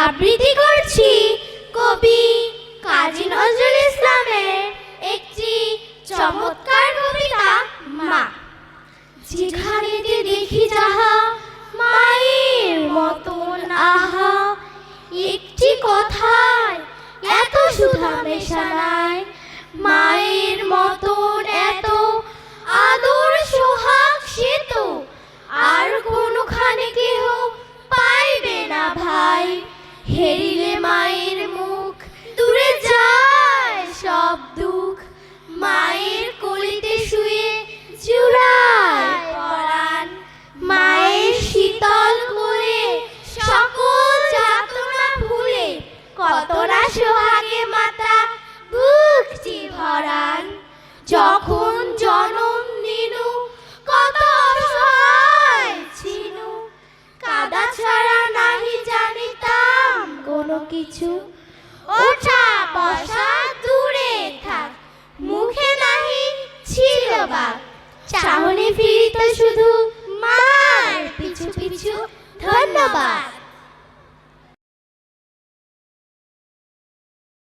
আবৃত্তি করছি কবি কাজী নজরুল ইসলামের একটি চমৎকার কবিতা, মা। যেখানে দেখি যাহা মায়ের মতন, আহা। একটি কথায় এত সুধা মেশানায় হেরিলে মায়ের মুখ, দূরে যায় সব দুঃখ। মায়ের কোলিতে শুয়ে চূড়ায় পরাণ। মায়ের শীতল করে সকল যাতনা ভুলে কতটা সোহাগে মাতা বুকটি ভরান যখন কিছু ওঠা, বসা, দূরে থাক। মুখে নাহি ছিল বা চাহনি ফিরিত শুধু মার। পিছু পিছু, ধন্যবাদ।